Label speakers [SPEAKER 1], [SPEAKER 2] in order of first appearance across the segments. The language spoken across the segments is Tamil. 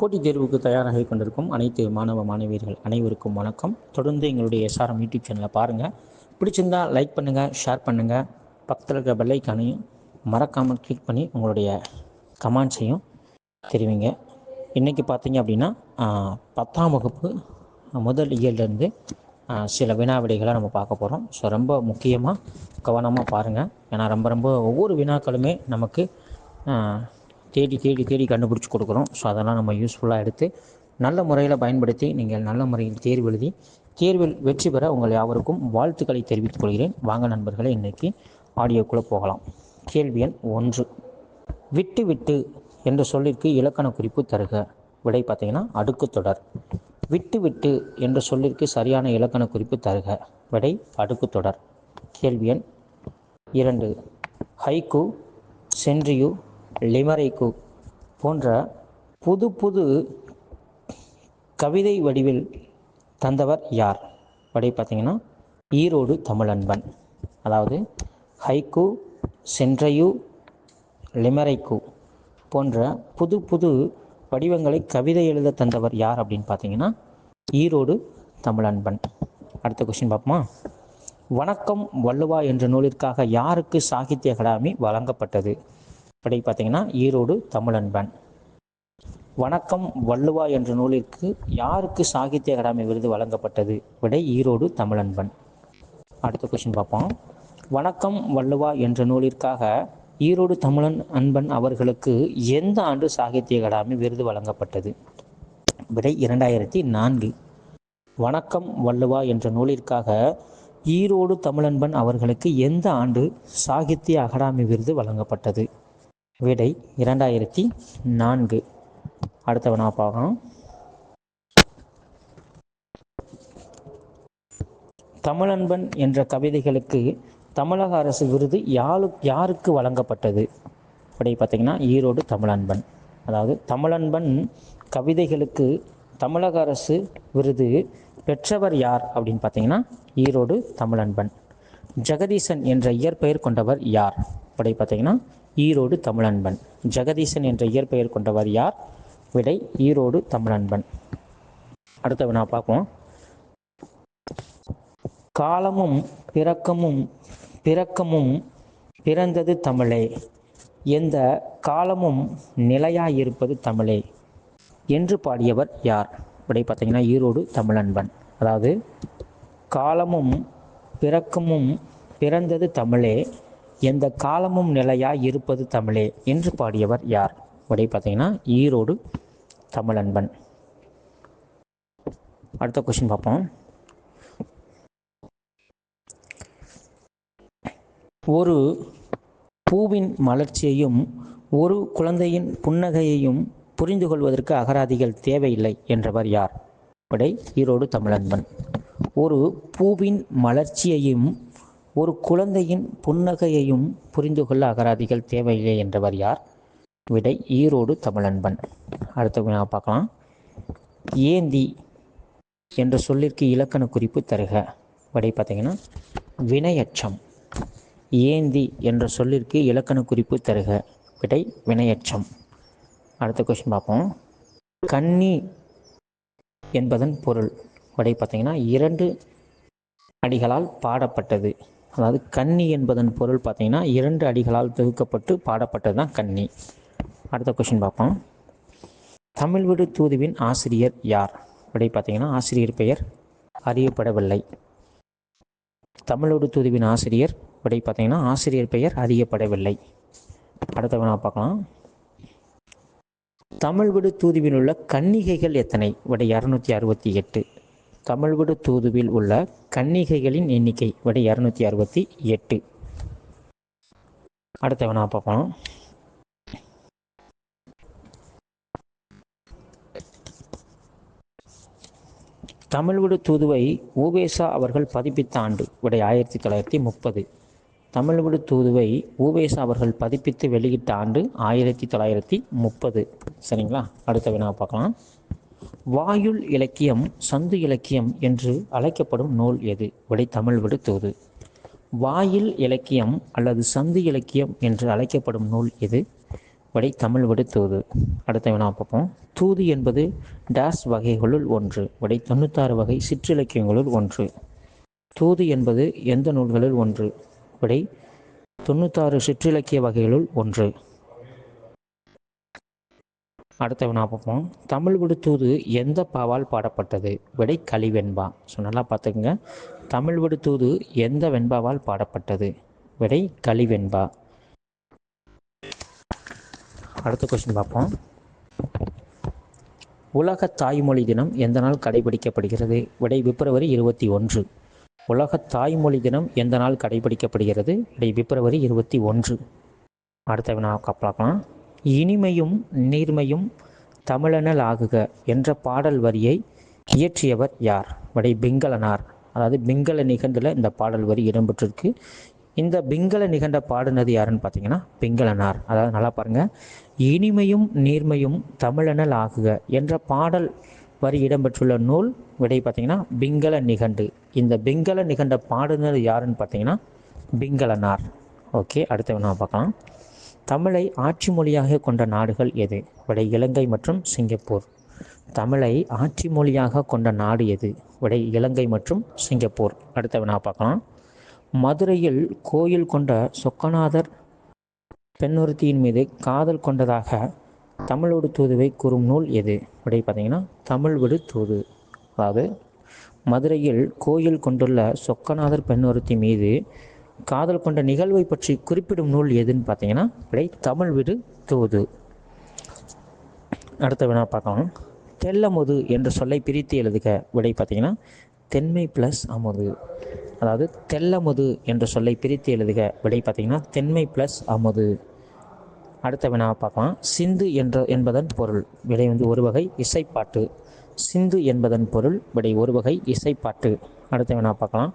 [SPEAKER 1] போட்டித் தேர்வுக்கு தயாராகி கொண்டிருக்கும் அனைத்து மாணவ மாணவியர்கள் அனைவருக்கும் வணக்கம் தொடர்ந்து எங்களுடைய எஸ்ஆர்எம் யூடியூப் சேனலை பாருங்கள் பிடிச்சிருந்தா லைக் பண்ணுங்கள் ஷேர் பண்ணுங்கள் பக்கத்தில் இருக்கிற பெல்லைக்கானையும் மறக்காமல் கிளிக் பண்ணி உங்களுடைய கமெண்ட்ஸையும் தெரிவிங்க இன்றைக்கி பார்த்தீங்க அப்படின்னா பத்தாம் வகுப்பு முதல் இயலிருந்து சில வினா விடைகளை நம்ம பார்க்க போகிறோம் ஸோ ரொம்ப முக்கியமாக கவனமாக பாருங்கள் ஏன்னா ரொம்ப ரொம்ப ஒவ்வொரு வினாக்களுமே நமக்கு தேடி தேடி தேடி கண்டுபிடிச்சி கொடுக்குறோம் ஸோ அதெல்லாம் நம்ம யூஸ்ஃபுல்லாக எடுத்து நல்ல முறையில் பயன்படுத்தி நீங்கள் நல்ல முறையில் தேர்வு எழுதி தேர்வில் வெற்றி பெற உங்கள் யாவருக்கும் வாழ்த்துக்களை தெரிவித்துக் கொள்கிறேன் வாங்க நண்பர்களை இன்றைக்கி ஆடியோக்குள்ளே போகலாம் கேள்வி எண் ஒன்று விட்டு விட்டு என்ற சொல்லிற்கு இலக்கண குறிப்பு தருக விடை பார்த்தீங்கன்னா அடுக்கு தொடர் விட்டு விட்டு என்ற சொல்லிற்கு சரியான இலக்கண குறிப்பு தருக விடை அடுக்கு தொடர் கேள்வி எண் இரண்டு ஹைகு சென்ட்ரியூ லிமரைக்கு போன்ற புது புது கவிதை வடிவில் தந்தவர் யார் அப்படி பார்த்தீங்கன்னா ஈரோடு தமிழன்பன் அதாவது ஹைக்கு சென்றையு லிமரைக்கு போன்ற புது புது வடிவங்களை கவிதை எழுத தந்தவர் யார் அப்படின்னு பார்த்தீங்கன்னா ஈரோடு தமிழன்பன் அடுத்த கொஸ்டின் பார்ப்போமா வணக்கம் வள்ளுவா என்ற நூலிற்காக யாருக்கு சாகித்ய அகாடமி வழங்கப்பட்டது விடை பார்த்தீங்கன்னா ஈரோடு தமிழன்பன் வணக்கம் வள்ளுவா என்ற நூலிற்கு யாருக்கு சாகித்ய அகாடமி விருது வழங்கப்பட்டது விடை ஈரோடு தமிழன்பன் அடுத்த கொஸ்டின் பார்ப்போம் வணக்கம் வள்ளுவா என்ற நூலிற்காக ஈரோடு தமிழன் அன்பன் அவர்களுக்கு எந்த ஆண்டு சாகித்ய அகாடமி விருது வழங்கப்பட்டது விடை இரண்டாயிரத்தி நான்கு வணக்கம் வள்ளுவா என்ற நூலிற்காக ஈரோடு தமிழன்பன் அவர்களுக்கு எந்த ஆண்டு சாகித்ய அகாடமி விருது வழங்கப்பட்டது விடை இரண்டாயிரத்தி நான்கு அடுத்தவனா பார்க்கணும் தமிழன்பன் என்ற கவிதைகளுக்கு தமிழக அரசு விருது யாரு யாருக்கு வழங்கப்பட்டது அப்படி பார்த்தீங்கன்னா ஈரோடு தமிழன்பன் அதாவது தமிழன்பன் கவிதைகளுக்கு தமிழக அரசு விருது பெற்றவர் யார் அப்படின்னு பார்த்தீங்கன்னா ஈரோடு தமிழன்பன் ஜெகதீசன் என்ற இயற்பெயர் கொண்டவர் யார் அப்படி பார்த்தீங்கன்னா ஈரோடு தமிழன்பன் ஜெகதீசன் என்ற இயற்பெயர் கொண்டவர் யார் விடை ஈரோடு தமிழன்பன் அடுத்த நான் பார்ப்போம் காலமும் பிறக்கமும் பிறக்கமும் பிறந்தது தமிழே எந்த காலமும் நிலையாயிருப்பது தமிழே என்று பாடியவர் யார் இப்படி பார்த்தீங்கன்னா ஈரோடு தமிழன்பன் அதாவது காலமும் பிறக்கமும் பிறந்தது தமிழே எந்த காலமும் நிலையாய் இருப்பது தமிழே என்று பாடியவர் யார் அப்படி பார்த்தீங்கன்னா ஈரோடு தமிழன்பன் அடுத்த கொஷின் பார்ப்போம் ஒரு பூவின் மலர்ச்சியையும் ஒரு குழந்தையின் புன்னகையையும் புரிந்து கொள்வதற்கு அகராதிகள் தேவையில்லை என்றவர் யார் உடை ஈரோடு தமிழன்பன் ஒரு பூவின் மலர்ச்சியையும் ஒரு குழந்தையின் புன்னகையையும் புரிந்து கொள்ள அகராதிகள் தேவையில்லை என்றவர் யார் விடை ஈரோடு தமிழன்பன் அடுத்த வினா பார்க்கலாம் ஏந்தி என்ற சொல்லிற்கு இலக்கண குறிப்பு தருக விடை பார்த்தீங்கன்னா வினையச்சம் ஏந்தி என்ற சொல்லிற்கு இலக்கண குறிப்பு தருக விடை வினையச்சம் அடுத்த கொஸ்டின் பார்ப்போம் கன்னி என்பதன் பொருள் விடை பார்த்தீங்கன்னா இரண்டு அடிகளால் பாடப்பட்டது அதாவது கன்னி என்பதன் பொருள் பார்த்திங்கன்னா இரண்டு அடிகளால் தொகுக்கப்பட்டு பாடப்பட்டது தான் கன்னி அடுத்த கொஷின் பார்ப்போம் தமிழ் விடு தூதுவின் ஆசிரியர் யார் அப்படி பார்த்திங்கன்னா ஆசிரியர் பெயர் அறியப்படவில்லை தமிழோடு தூதுவின் ஆசிரியர் அப்படி பார்த்தீங்கன்னா ஆசிரியர் பெயர் அறியப்படவில்லை அடுத்த வேணா பார்க்கலாம் தமிழ் விடு உள்ள கன்னிகைகள் எத்தனை விட இரநூத்தி அறுபத்தி எட்டு தமிழ்குடு தூதுவில் உள்ள கன்னிகைகளின் எண்ணிக்கை விட இரநூத்தி அறுபத்தி எட்டு அடுத்த வேணா பார்க்கணும் தமிழ்விடு தூதுவை ஊவேசா அவர்கள் பதிப்பித்த ஆண்டு விடை ஆயிரத்தி தொள்ளாயிரத்தி முப்பது தமிழ்விடு தூதுவை ஊவேசா அவர்கள் பதிப்பித்து வெளியிட்ட ஆண்டு ஆயிரத்தி தொள்ளாயிரத்தி முப்பது சரிங்களா அடுத்த வினா பார்க்கலாம் வாயுள் இலக்கியம் சந்து இலக்கியம் என்று அழைக்கப்படும் நூல் எது விடை தமிழ் விடுத்தோது வாயில் இலக்கியம் அல்லது சந்து இலக்கியம் என்று அழைக்கப்படும் நூல் எது வடை தமிழ் விடுத்தோது தூது அடுத்த வினா பார்ப்போம் தூது என்பது டாஸ் வகைகளுள் ஒன்று வடை தொண்ணூத்தாறு வகை சிற்றிலக்கியங்களுள் ஒன்று தூது என்பது எந்த நூல்களில் ஒன்று விடை தொண்ணூத்தாறு சிற்றிலக்கிய வகைகளுள் ஒன்று அடுத்த வினா பார்ப்போம் தமிழ் விடுத்தூது எந்த பாவால் பாடப்பட்டது விடை களி வெண்பா ஸோ நல்லா பார்த்துக்கோங்க தமிழ் விடுத்தூது எந்த வெண்பாவால் பாடப்பட்டது விடை களி வெண்பா அடுத்த கொஸ்டின் பார்ப்போம் உலக தாய்மொழி தினம் எந்த நாள் கடைபிடிக்கப்படுகிறது விடை பிப்ரவரி இருபத்தி ஒன்று உலக தாய்மொழி தினம் எந்த நாள் கடைபிடிக்கப்படுகிறது விடை பிப்ரவரி இருபத்தி ஒன்று அடுத்த வினா பார்க்கலாம் இனிமையும் நீர்மையும் தமிழனல் ஆகுக என்ற பாடல் வரியை இயற்றியவர் யார் வடை பிங்களனார் அதாவது பிங்கள நிகண்டில் இந்த பாடல் வரி இடம்பெற்றிருக்கு இந்த பிங்கள நிகண்ட பாடுனது யாருன்னு பார்த்தீங்கன்னா பிங்களனார் அதாவது நல்லா பாருங்கள் இனிமையும் நீர்மையும் தமிழனல் ஆகுக என்ற பாடல் வரி இடம்பெற்றுள்ள நூல் விடை பார்த்தீங்கன்னா பிங்கள நிகண்டு இந்த பிங்கள நிகண்ட பாடுனது யாருன்னு பார்த்தீங்கன்னா பிங்களனார் ஓகே அடுத்த நான் பார்க்கலாம் தமிழை ஆட்சி மொழியாக கொண்ட நாடுகள் எது விடை இலங்கை மற்றும் சிங்கப்பூர் தமிழை ஆட்சி மொழியாக கொண்ட நாடு எது விடை இலங்கை மற்றும் சிங்கப்பூர் அடுத்த வினா பார்க்கலாம் மதுரையில் கோயில் கொண்ட சொக்கநாதர் பெண்ணொருத்தியின் மீது காதல் கொண்டதாக தமிழோடு தூதுவை கூறும் நூல் எது விடை பார்த்தீங்கன்னா தமிழ் விடு தூது அதாவது மதுரையில் கோயில் கொண்டுள்ள சொக்கநாதர் பெண்ணொருத்தி மீது காதல் கொண்ட நிகழ்வை பற்றி குறிப்பிடும் நூல் எதுன்னு பார்த்தீங்கன்னா விடை தமிழ் விடு தூது அடுத்த வினா பார்க்கணும் தெல்லமுது என்ற சொல்லை பிரித்து எழுதுக விடை பார்த்தீங்கன்னா தென்மை ப்ளஸ் அமுது அதாவது தெல்லமுது என்ற சொல்லை பிரித்து எழுதுக விடை பார்த்தீங்கன்னா தென்மை ப்ளஸ் அமுது அடுத்த வேணா பார்க்கலாம் சிந்து என்ற என்பதன் பொருள் விடை வந்து ஒரு வகை இசைப்பாட்டு சிந்து என்பதன் பொருள் விடை ஒரு வகை இசைப்பாட்டு அடுத்த வினா பார்க்கலாம்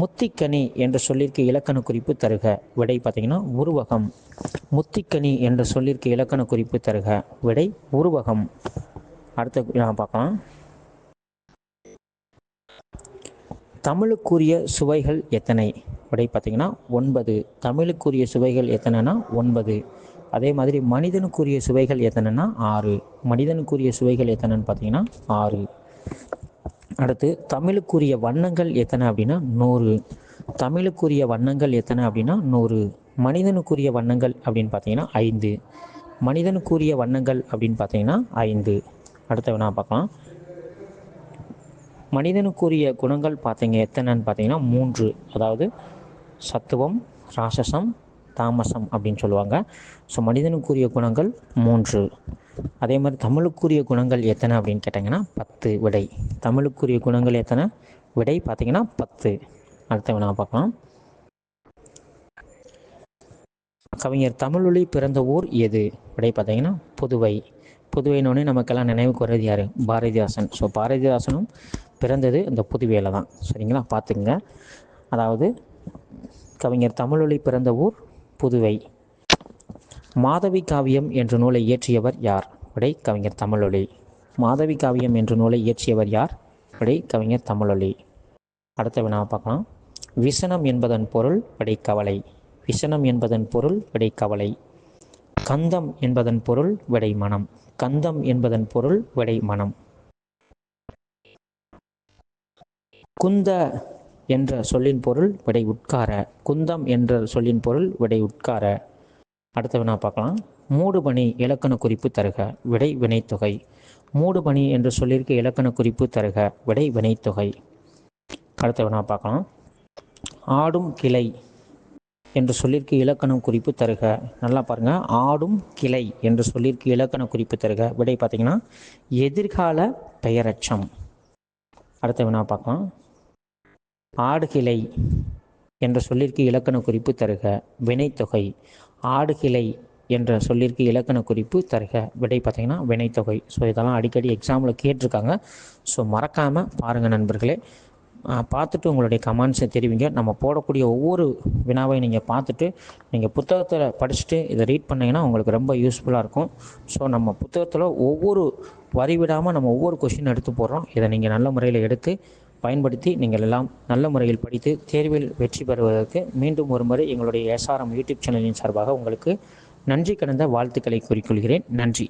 [SPEAKER 1] முத்திக்கனி என்ற சொல்லிற்கு இலக்கண குறிப்பு தருக விடை பார்த்தீங்கன்னா உருவகம் முத்திக்கனி என்ற சொல்லிற்கு இலக்கண குறிப்பு தருக விடை உருவகம் அடுத்த நான் பார்க்கலாம் தமிழுக்குரிய சுவைகள் எத்தனை விடை பார்த்தீங்கன்னா ஒன்பது தமிழுக்குரிய சுவைகள் எத்தனைனா ஒன்பது அதே மாதிரி மனிதனுக்குரிய சுவைகள் எத்தனைன்னா ஆறு மனிதனுக்குரிய சுவைகள் எத்தனைன்னு பார்த்தீங்கன்னா ஆறு அடுத்து தமிழுக்குரிய வண்ணங்கள் எத்தனை அப்படின்னா நூறு தமிழுக்குரிய வண்ணங்கள் எத்தனை அப்படின்னா நூறு மனிதனுக்குரிய வண்ணங்கள் அப்படின்னு பார்த்தீங்கன்னா ஐந்து மனிதனுக்குரிய வண்ணங்கள் அப்படின்னு பார்த்தீங்கன்னா ஐந்து அடுத்த நான் பார்க்கலாம் மனிதனுக்குரிய குணங்கள் பார்த்தீங்க எத்தனைன்னு பார்த்தீங்கன்னா மூன்று அதாவது சத்துவம் ராசசம் தாமசம் அப்படின்னு சொல்லுவாங்க ஸோ மனிதனுக்குரிய குணங்கள் மூன்று அதே மாதிரி தமிழுக்குரிய குணங்கள் எத்தனை அப்படின்னு கேட்டிங்கன்னா பத்து விடை தமிழுக்குரிய குணங்கள் எத்தனை விடை பார்த்திங்கன்னா பத்து அடுத்த வினா பார்க்கலாம் கவிஞர் தமிழொலி பிறந்த ஊர் எது விடை பார்த்தீங்கன்னா புதுவை புதுவைனோடனே நமக்கெல்லாம் நினைவுக்கு வர்றது யார் பாரதிதாசன் ஸோ பாரதிதாசனும் பிறந்தது இந்த புதுவையில் தான் சரிங்களா பார்த்துக்குங்க அதாவது கவிஞர் தமிழொலி பிறந்த ஊர் புதுவை மாதவி காவியம் என்ற நூலை இயற்றியவர் யார் விடை கவிஞர் தமிழொலி மாதவி காவியம் என்ற நூலை இயற்றியவர் யார் விடை கவிஞர் தமிழொலி அடுத்த வினாவை பார்க்கலாம் விசனம் என்பதன் பொருள் விடை கவலை விசனம் என்பதன் பொருள் விடை கவலை கந்தம் என்பதன் பொருள் விடை மனம் கந்தம் என்பதன் பொருள் விடை மனம் குந்த என்ற சொல்லின் பொருள் விடை உட்கார குந்தம் என்ற சொல்லின் பொருள் விடை உட்கார அடுத்த வினா பார்க்கலாம் மூடுபணி இலக்கண குறிப்பு தருக விடை வினைத்தொகை மூடுபணி என்று சொல்லிற்கு இலக்கண குறிப்பு தருக விடை வினைத்தொகை அடுத்த வினா பார்க்கலாம் ஆடும் கிளை என்று சொல்லிற்கு இலக்கணம் குறிப்பு தருக நல்லா பாருங்கள் ஆடும் கிளை என்று சொல்லிற்கு இலக்கண குறிப்பு தருக விடை பார்த்தீங்கன்னா எதிர்கால பெயரச்சம் அடுத்த வினா பார்க்கலாம் ஆடுகிளை என்ற சொல்லிற்கு இலக்கண குறிப்பு தருக வினைத்தொகை ஆடுகிளை என்ற சொல்லிற்கு இலக்கண குறிப்பு தருக விடை பார்த்திங்கன்னா வினைத்தொகை ஸோ இதெல்லாம் அடிக்கடி எக்ஸாமில் கேட்டிருக்காங்க ஸோ மறக்காமல் பாருங்கள் நண்பர்களே பார்த்துட்டு உங்களுடைய கமெண்ட்ஸை தெரிவிங்க நம்ம போடக்கூடிய ஒவ்வொரு வினாவையும் நீங்கள் பார்த்துட்டு நீங்கள் புத்தகத்தில் படிச்சுட்டு இதை ரீட் பண்ணிங்கன்னா உங்களுக்கு ரொம்ப யூஸ்ஃபுல்லாக இருக்கும் ஸோ நம்ம புத்தகத்தில் ஒவ்வொரு வரி விடாமல் நம்ம ஒவ்வொரு கொஷின் எடுத்து போடுறோம் இதை நீங்கள் நல்ல முறையில் எடுத்து பயன்படுத்தி நீங்கள் எல்லாம் நல்ல முறையில் படித்து தேர்வில் வெற்றி பெறுவதற்கு மீண்டும் ஒருமுறை எங்களுடைய எஸ்ஆர்எம் யூடியூப் சேனலின் சார்பாக உங்களுக்கு நன்றி கடந்த வாழ்த்துக்களை கூறிக்கொள்கிறேன் நன்றி